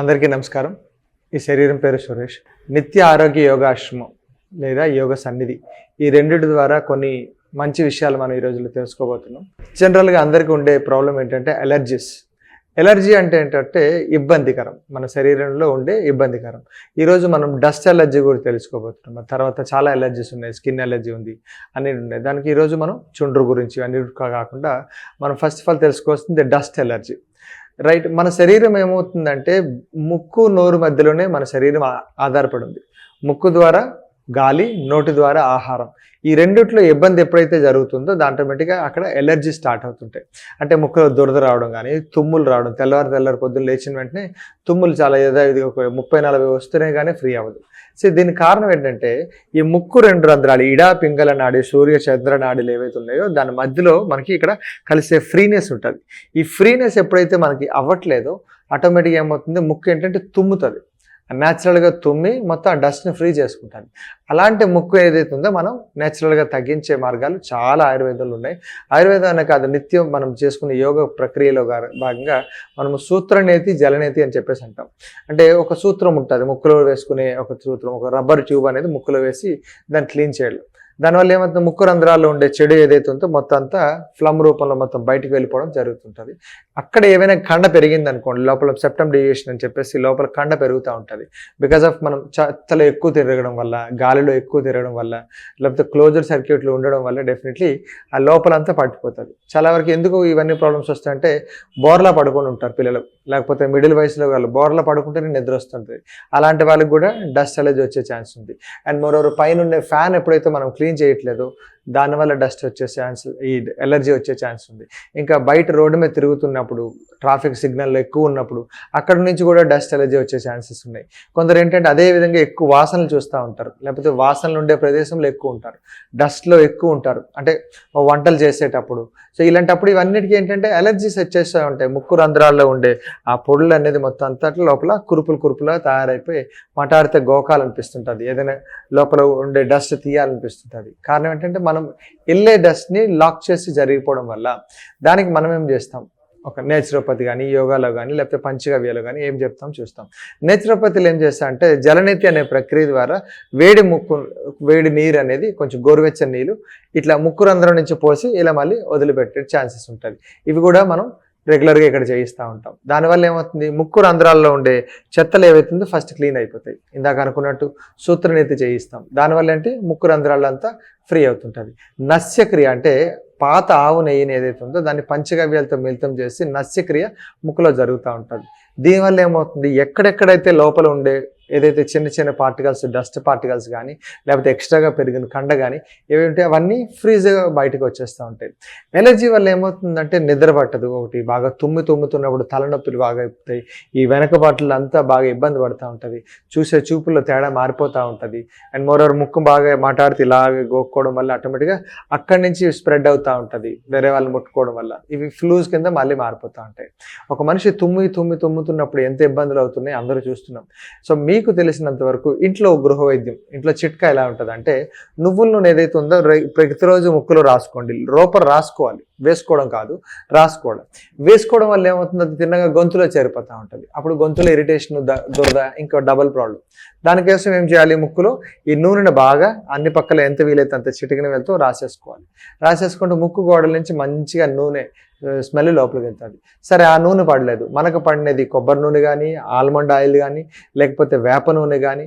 అందరికీ నమస్కారం. ఈ శరీరం పేరు సురేష్. నిత్య ఆరోగ్య యోగాశ్రమం లేదా యోగ సన్నిధి. ఈ రెండింటి ద్వారా కొన్ని మంచి విషయాలు మనం ఈ రోజుల్లో తెలుసుకోబోతున్నాం. జనరల్గా అందరికీ ఉండే ప్రాబ్లం ఏంటంటే అలర్జీస్ ఎలర్జీ అంటే ఏంటంటే ఇబ్బందికరం. మన శరీరంలో ఉండే ఇబ్బందికరం. ఈరోజు మనం డస్ట్ ఎలర్జీ కూడా తెలుసుకోబోతున్నాం. తర్వాత చాలా ఎలర్జీస్ ఉన్నాయి. స్కిన్ ఎలర్జీ ఉంది అన్నీ ఉన్నాయి. దానికి ఈరోజు మనం చుండ్రు గురించి అన్నిటికా కాకుండా మనం ఫస్ట్ ఆఫ్ ఆల్ తెలుసుకోవాల్సింది డస్ట్ ఎలర్జీ రైట్ మన శరీరం ఏమవుతుందంటే ముక్కు నోరు మధ్యలోనే మన శరీరం ఆధారపడి ఉంది ముక్కు ద్వారా గాలి నోటి ద్వారా ఆహారం. ఈ రెండిట్లో ఇబ్బంది ఎప్పుడైతే జరుగుతుందో దాని ఆటోమేటిక్గా అక్కడ ఎలర్జీ స్టార్ట్ అవుతుంటాయి. అంటే ముక్కలో దురద రావడం కానీ తుమ్ములు రావడం తెల్లవారు తెల్లవారు పొద్దున్న లేచిన వెంటనే తుమ్ములు చాలా ఏదో ఇది ఒక ముప్పై నలభై వస్తున్నాయి కానీ ఫ్రీ అవ్వదు. సో దీనికి కారణం ఏంటంటే ఈ ముక్కు రెండు రంధ్రాలు ఇడా పింగళ నాడి సూర్య చంద్ర నాడులు ఏవైతే ఉన్నాయో దాని మధ్యలో మనకి ఇక్కడ కలిసే ఫ్రీనెస్ ఉంటుంది. ఈ ఫ్రీనెస్ ఎప్పుడైతే మనకి అవ్వట్లేదో ఆటోమేటిక్గా ఏమవుతుంది? ముక్కు ఏంటంటే తుమ్ముతుంది. న్యాచురల్గా తుమ్మి మొత్తం ఆ డస్ట్ని ఫ్రీ చేసుకుంటాను. అలాంటి ముక్కు ఏదైతే ఉందో మనం న్యాచురల్గా తగ్గించే మార్గాలు చాలా ఆయుర్వేదాలు ఉన్నాయి. ఆయుర్వేదం అనే కాదు నిత్యం మనం చేసుకునే యోగ ప్రక్రియలో భాగంగా మనం సూత్రనేతి జలనేతి అని చెప్పేసి అంటాం. అంటే ఒక సూత్రం ఉంటుంది ముక్కులో వేసుకునే ఒక సూత్రం ఒక రబ్బర్ ట్యూబ్ అనేది ముక్కులో వేసి దాన్ని క్లీన్ చేయాలి. దానివల్ల ఏమవుతుంది? ముక్కు రంధ్రాల్లో ఉండే చెడు ఏదైతే ఉందో మొత్తం అంతా ఫ్లమ్ రూపంలో మొత్తం బయటికి వెళ్ళిపోవడం జరుగుతుంటుంది. అక్కడ ఏమైనా కండ పెరిగింది అనుకోండి లోపల సెప్టమ్ డివియేషన్ అని చెప్పేసి లోపల కండ పెరుగుతూ ఉంటుంది. బికాస్ ఆఫ్ మనం చెత్తలో ఎక్కువ తిరగడం వల్ల గాలిలో ఎక్కువ తిరగడం వల్ల లేకపోతే క్లోజర్ సర్క్యూట్లు ఉండడం వల్ల డెఫినెట్లీ ఆ లోపలంతా పట్టిపోతుంది. చాలా వరకు ఎందుకు ఇవన్నీ ప్రాబ్లమ్స్ వస్తాయంటే బోర్లా పడుకొని ఉంటారు పిల్లలు. లేకపోతే మిడిల్ వయసులో వాళ్ళు బోర్లా పడుకుంటేనే నిద్ర వస్తుంటుంది. అలాంటి వాళ్ళకి కూడా డస్ట్ అలర్జీ వచ్చే ఛాన్స్ ఉంది. అండ్ మరో పైన ఉండే ఫ్యాన్ ఎప్పుడైతే మనం క్లీన్ చేయట్లేదు. దానివల్ల డస్ట్ వచ్చే ఛాన్స్ ఈ ఎలర్జీ వచ్చే ఛాన్స్ ఉంది. ఇంకా బయట రోడ్డు మీద తిరుగుతున్నప్పుడు ట్రాఫిక్ సిగ్నల్ ఎక్కువ ఉన్నప్పుడు అక్కడ నుంచి కూడా డస్ట్ ఎలర్జీ వచ్చే ఛాన్సెస్ ఉన్నాయి. కొందరు ఏంటంటే అదే విధంగా ఎక్కువ వాసనలు చూస్తూ ఉంటారు. లేకపోతే వాసనలు ఉండే ప్రదేశంలో ఎక్కువ ఉంటారు. డస్ట్లో ఎక్కువ ఉంటారు. అంటే వంటలు చేసేటప్పుడు. సో ఇలాంటప్పుడు ఇవన్నిటికీ ఏంటంటే ఎలర్జీస్ వచ్చేస్తూ ఉంటాయి. ముక్కు రంధ్రాల్లో ఉండే ఆ పొడులు అనేది మొత్తం అంతట్లో లోపల కురుపులు కురుపులా తయారైపోయి మటాడితే గోకాలనిపిస్తుంటుంది. ఏదైనా లోపల ఉండే డస్ట్ తీయాలనిపిస్తుంటుంది. కారణం ఏంటంటే మనం వెళ్ళే డస్ట్ని లాక్ చేసి జరిగిపోవడం వల్ల దానికి మనం ఏం చేస్తాం? ఒక నేచురోపతి కానీ యోగాలో కానీ లేకపోతే పంచగవ్యలో కానీ ఏం చెప్తాం చూస్తాం. నేచురోపతిలో ఏం చేస్తా అంటే జలనీతి అనే ప్రక్రియ ద్వారా వేడి ముక్కు వేడి నీరు అనేది కొంచెం గోరువెచ్చని నీళ్ళు ఇట్లా ముక్కు రంధ్రం నుంచి పోసి ఇలా మళ్ళీ వదిలిపెట్టే ఛాన్సెస్ ఉంటుంది ఇవి కూడా మనం రెగ్యులర్గా ఇక్కడ చేయిస్తూ ఉంటాం. దానివల్ల ఏమవుతుంది? ముక్కు రంధ్రాల్లో ఉండే చెత్తలు ఏవైతుందో ఫస్ట్ క్లీన్ అయిపోతాయి. ఇందాక అనుకున్నట్టు సూత్రనీతి చేయిస్తాం. దానివల్ల ఏంటి? ముక్కు రంధ్రాలంతా ఫ్రీ అవుతుంటుంది. నస్యక్రియ అంటే పాత ఆవు నెయ్యిని ఏదైతే ఉందో దాన్ని పంచగవ్యాలతో మిళితం చేసి నస్యక్రియ ముక్కులో జరుగుతూ ఉంటుంది. దీనివల్ల ఏమవుతుంది? ఎక్కడెక్కడైతే లోపల ఉండే ఏదైతే చిన్న చిన్న పార్టికల్స్ డస్ట్ పార్టికల్స్ కానీ లేకపోతే ఎక్స్ట్రాగా పెరిగిన కండ కానీ ఏవి ఉంటాయి అవన్నీ ఫ్రీజ్గా బయటకు వచ్చేస్తూ ఉంటాయి. ఎలర్జీ వల్ల ఏమవుతుందంటే నిద్ర పట్టదు ఒకటి బాగా తుమ్మి తుమ్ముతున్నప్పుడు తలనొప్పులు బాగా అయిపోతాయి. ఈ వెనక బాటలు అంతా బాగా ఇబ్బంది పడుతూ ఉంటుంది. చూసే చూపుల్లో తేడా మారిపోతూ ఉంటుంది. అండ్ మోరవర్ ముక్కు బాగా మాట్లాడితే ఇలాగే గోక్కోవడం వల్ల ఆటోమేటిక్గా అక్కడి నుంచి స్ప్రెడ్ అవుతూ ఉంటుంది. వేరే వాళ్ళు ముట్టుకోవడం వల్ల ఇవి ఫ్లూస్ కింద మళ్ళీ మారిపోతూ ఉంటాయి. ఒక మనిషి తుమ్మి తుమ్మి తుమ్ముతున్నప్పుడు ఎంత ఇబ్బందులు అవుతున్నాయి అందరూ చూస్తున్నాం. సో మీకు తెలిసినంత వరకు ఇంట్లో గృహ వైద్యం ఇంట్లో చిట్కా ఎలా ఉంటుంది అంటే నువ్వుల నూనె ఏదైతే ఉందో ప్రతిరోజు ముక్కులో రాసుకోండి. లోపల రాసుకోవాలి. వేసుకోవడం కాదు రాసుకోవడం. వేసుకోవడం వల్ల ఏమవుతుంది? అది తిన్నగా గొంతులో చేరిపోతూ ఉంటుంది. అప్పుడు గొంతులో ఇరిటేషన్ దురద ఇంకో డబల్ ప్రాబ్లం దానికోసం ఏం చేయాలి ముక్కులో? ఈ నూనెను బాగా అన్ని పక్కల ఎంత వీలైతే అంత చిటికిన వెళ్తూ రాసేసుకోవాలి. రాసేసుకుంటూ ముక్కు గోడల నుంచి మంచిగా నూనె స్మెల్ లోపలికి వెళ్తుంది సరే ఆ నూనె పడలేదు. మనకు పడినది కొబ్బరి నూనె కానీ ఆల్మండ్ ఆయిల్ కానీ లేకపోతే వేప నూనె కానీ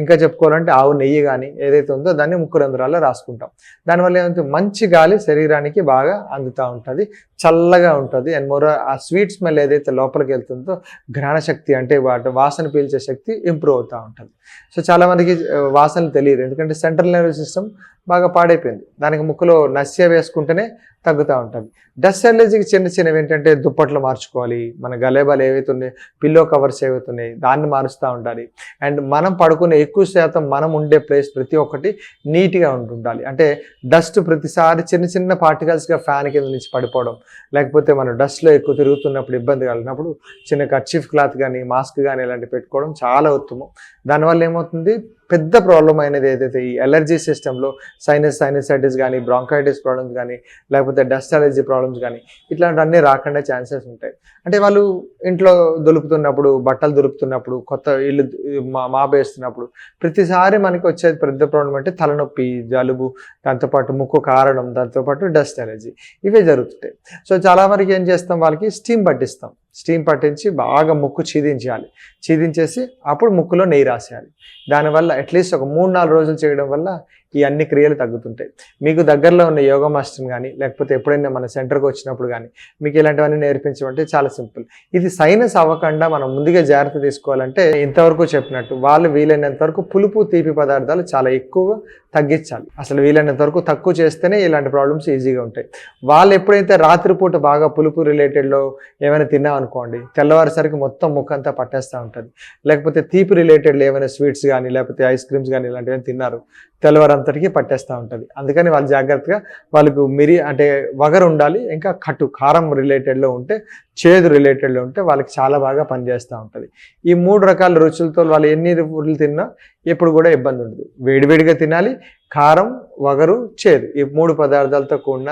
ఇంకా చెప్పుకోవాలంటే ఆవు నెయ్యి కానీ ఏదైతే ఉందో దాన్ని ముక్కు రంధ్రాల్లో రాసుకుంటాం. దానివల్ల ఏమవుతుంది? మంచి గాలి శరీరానికి బాగా అందుతూ ఉంటుంది చల్లగా ఉంటుంది. అండ్ మోర్ ఆ స్వీట్ స్మెల్ ఏదైతే లోపలికి వెళ్తుందో ఘ్రాణశక్తి అంటే వాటి వాసన పీల్చే శక్తి ఇంప్రూవ్ అవుతూ ఉంటుంది. సో చాలామందికి వాసన వాసనలు తెలియదు. ఎందుకంటే సెంట్రల్ నర్వస్ సిస్టమ్ బాగా పాడైపోయింది. దానికి ముక్కులో నస్య వేసుకుంటేనే తగ్గుతూ ఉంటుంది. డస్ట్ అలర్జీకి చిన్న చిన్నవి ఏంటంటే దుప్పట్లు మార్చుకోవాలి. మన గలేబాలు ఏవైతే ఉన్నాయి పిల్లో కవర్స్ ఏవైతే ఉన్నాయి దాన్ని మారుస్తూ ఉండాలి. అండ్ మనం పడుకునే ఎక్కువ శాతం మనం ఉండే ప్లేస్ ప్రతి ఒక్కటి నీట్గా ఉంటుండాలి. అంటే డస్ట్ ప్రతిసారి చిన్న చిన్న పార్టికల్స్గా ఫ్యాన్ కింద నుంచి పడిపోవడం లేకపోతే మనం డస్ట్లో ఎక్కువ తిరుగుతున్నప్పుడు ఇబ్బంది కలిగినప్పుడు చిన్న కర్చీఫ్ క్లాత్ కానీ మాస్క్ కానీ ఇలాంటివి పెట్టుకోవడం చాలా ఉత్తమం. దానివల్ల ఏమవుతుంది? పెద్ద ప్రాబ్లం అయినది ఏదైతే ఈ ఎలర్జీ సిస్టంలో సైనస్ సైనసైటిస్ కానీ బ్రాంకైటిస్ ప్రాబ్లమ్స్ కానీ లేకపోతే డస్ట్ అలర్జీ ప్రాబ్లమ్స్ కానీ ఇట్లాంటివన్నీ రాకుండా ఛాన్సెస్ ఉంటాయి. అంటే వాళ్ళు ఇంట్లో దొలుపుతున్నప్పుడు బట్టలు దొరుకుతున్నప్పుడు కొత్త ఇల్లు మా మాపేస్తున్నప్పుడు ప్రతిసారి మనకి వచ్చేది పెద్ద ప్రాబ్లం అంటే తలనొప్పి జలుబు దాంతోపాటు ముక్కు కారడం దాంతోపాటు డస్ట్ ఎలర్జీ ఇవే జరుగుతుంటాయి. సో చాలా వరకు ఏం చేస్తాం వాళ్ళకి? స్టీమ్ పట్టిస్తాం. స్టీమ్ పట్టించి బాగా ముక్కు చీదించాలి చీదించేసి అప్పుడు ముక్కులో నెయ్యి రాసేయాలి. దానివల్ల అట్లీస్ట్ ఒక మూడు నాలుగు రోజులు చేయడం వల్ల ఈ అన్ని క్రియలు తగ్గుతుంటాయి. మీకు దగ్గరలో ఉన్న యోగా మాస్టర్ని కానీ లేకపోతే ఎప్పుడైనా మన సెంటర్కి వచ్చినప్పుడు కానీ మీకు ఇలాంటివన్నీ నేర్పించమంటే చాలా సింపుల్. ఇది సైనస్ అవ్వకుండా మనం ముందుగా జాగ్రత్త తీసుకోవాలంటే ఇంతవరకు చెప్పినట్టు వాళ్ళు వీలైనంత వరకు పులుపు తీపి పదార్థాలు చాలా ఎక్కువగా తగ్గించాలి. అసలు వీలైనంత వరకు తక్కువ చేస్తేనే ఇలాంటి ప్రాబ్లమ్స్ ఈజీగా ఉంటాయి. వాళ్ళు ఎప్పుడైతే రాత్రిపూట బాగా పులుపు రిలేటెడ్లో ఏమైనా తిన్నామనుకోండి తెల్లవారిసరికి మొత్తం ముఖంతా పట్టేస్తూ ఉంటుంది. లేకపోతే తీపి రిలేటెడ్ ఏమైనా స్వీట్స్ కానీ లేకపోతే ఐస్ క్రీమ్స్ కానీ ఇలాంటివి తిన్నారు తెల్లవారంతటికి పట్టేస్తూ ఉంటుంది. అందుకని వాళ్ళు జాగ్రత్తగా వాళ్ళకు మిరి అంటే వగరు ఉండాలి ఇంకా కట్టు కారం రిలేటెడ్లో ఉంటే చేదు రిలేటెడ్లో ఉంటే వాళ్ళకి చాలా బాగా పనిచేస్తూ ఉంటుంది. ఈ మూడు రకాల రుచులతో వాళ్ళు ఎన్ని రుచులు తిన్నా ఎప్పుడు కూడా ఇబ్బంది ఉండదు. వేడివేడిగా తినాలి కారం వగరు చేదు. ఈ మూడు పదార్థాలతో కూడిన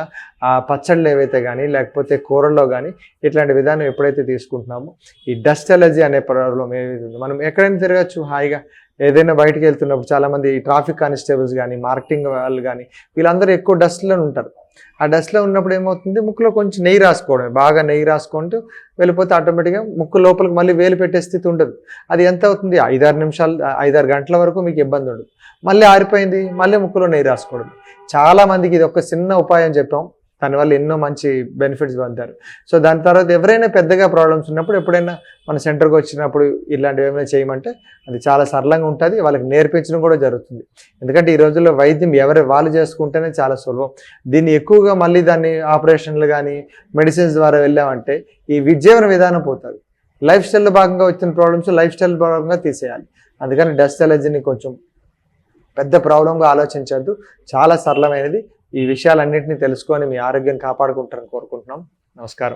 ఆ పచ్చళ్ళు ఏవైతే కానీ లేకపోతే కూరల్లో కానీ ఇట్లాంటి విధానం ఎప్పుడైతే తీసుకుంటున్నామో ఈ డస్ట్ ఎలర్జీ అనే ప్రాబ్లం ఏదైతే మనం ఎక్కడైనా తిరగచ్చు హాయిగా ఏదైనా బయటకు వెళ్తున్నప్పుడు చాలామంది ట్రాఫిక్ కానిస్టేబుల్స్ కానీ మార్కెటింగ్ వాళ్ళు కానీ వీళ్ళందరూ ఎక్కువ డస్ట్లో ఉంటారు. ఆ డస్ట్లో ఉన్నప్పుడు ఏమవుతుంది? ముక్కులో కొంచెం నెయ్యి రాసుకోవడం బాగా నెయ్యి రాసుకుంటూ వెళ్ళిపోతే ఆటోమేటిక్గా ముక్కు లోపలికి మళ్ళీ వేలు పెట్టే స్థితి ఉండదు. అది ఎంత అవుతుంది? ఐదారు నిమిషాలు ఐదారు గంటల వరకు మీకు ఇబ్బంది ఉండదు. మళ్ళీ ఆరిపోయింది. మళ్ళీ ముక్కులో నెయ్యి రాసుకోవడం చాలామందికి ఇది ఒక చిన్న ఉపాయం చెప్పాం. దానివల్ల ఎన్నో మంచి బెనిఫిట్స్ పొందారు సో దాని తర్వాత ఎవరైనా పెద్దగా ప్రాబ్లమ్స్ ఉన్నప్పుడు ఎప్పుడైనా మన సెంటర్కి వచ్చినప్పుడు ఇలాంటివి ఏమైనా చేయమంటే అది చాలా సరళంగా ఉంటుంది వాళ్ళకి నేర్పించడం కూడా జరుగుతుంది. ఎందుకంటే ఈ రోజుల్లో వైద్యం ఎవరు వాళ్ళు చేసుకుంటేనే చాలా సులభం. దీన్ని ఎక్కువగా మళ్ళీ దాన్ని ఆపరేషన్లు కానీ మెడిసిన్స్ ద్వారా వెళ్ళామంటే ఈ విజయవన విధానం పోతుంది. లైఫ్ స్టైల్లో భాగంగా వచ్చిన ప్రాబ్లమ్స్ లైఫ్ స్టైల్ భాగంగా తీసేయాలి. అందుకని డస్ట్ ఎలర్జీని కొంచెం పెద్ద ప్రాబ్లంగా ఆలోచించద్దు. చాలా సరళమైనది. ఈ విషయాలన్నింటినీ తెలుసుకొని మీ ఆరోగ్యం కాపాడుకుంటారని కోరుకుంటున్నాం. నమస్కారం.